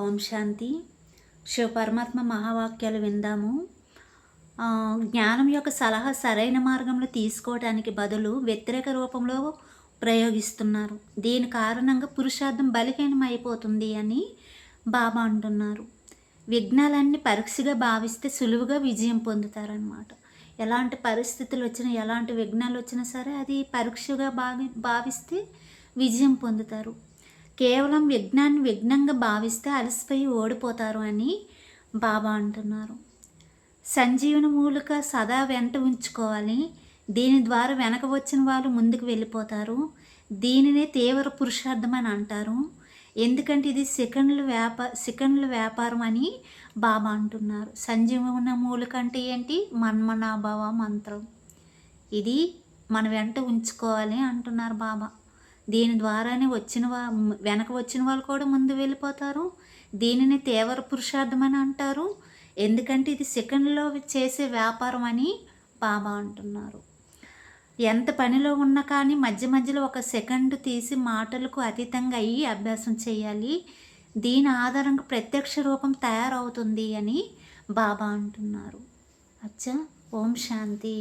ఓం శాంతి. శివ పరమాత్మ మహావాక్యాలు విందాము. జ్ఞానం యొక్క సలహా సరైన మార్గంలో తీసుకోవడానికి బదులు వ్యతిరేక రూపంలో ప్రయోగిస్తున్నారు. దీని కారణంగా పురుషార్థం బలహీనం అయిపోతుంది అని బాబా అంటున్నారు. విఘ్నాలన్నీ పరీక్షగా భావిస్తే సులువుగా విజయం పొందుతారనమాట ఎలాంటి పరిస్థితులు వచ్చినా ఎలాంటి విఘ్నాలు వచ్చినా సరే అది పరీక్షగా భావి భావిస్తే విజయం పొందుతారు. కేవలం విఘ్నాన్ని విఘ్నంగా భావిస్తే అలసిపోయి ఓడిపోతారు అని బాబా అంటున్నారు. సంజీవన మూలిక సదా వెంట ఉంచుకోవాలి. దీని ద్వారా వెనక వచ్చిన వాళ్ళు ముందుకు వెళ్ళిపోతారు. దీనినే తీవ్ర పురుషార్థం అని అంటారు. ఎందుకంటే ఇది సెకండ్ల వ్యాపార సెకండ్ల వ్యాపారం అని బాబా అంటున్నారు. సంజీవన మూలిక అంటే ఏంటి? మన్మనాభావ మంత్రం. ఇది మన వెంట ఉంచుకోవాలి అంటున్నారు బాబా. దీని ద్వారానే వచ్చిన వా వెనక వచ్చిన వాళ్ళు కూడా ముందు వెళ్ళిపోతారు. దీనిని తీవ్ర పురుషార్థం అని అంటారు. ఎందుకంటే ఇది సెకండ్లో చేసే వ్యాపారం అని బాబా అంటున్నారు. ఎంత పనిలో ఉన్నా కానీ మధ్య మధ్యలో ఒక సెకండ్ తీసి మాటలకు అతీతంగా అయ్యి అభ్యాసం చేయాలి. దీని ఆధారంగా ప్రత్యక్ష రూపం తయారవుతుంది అని బాబా అంటున్నారు. అచ్చా ఓం శాంతి.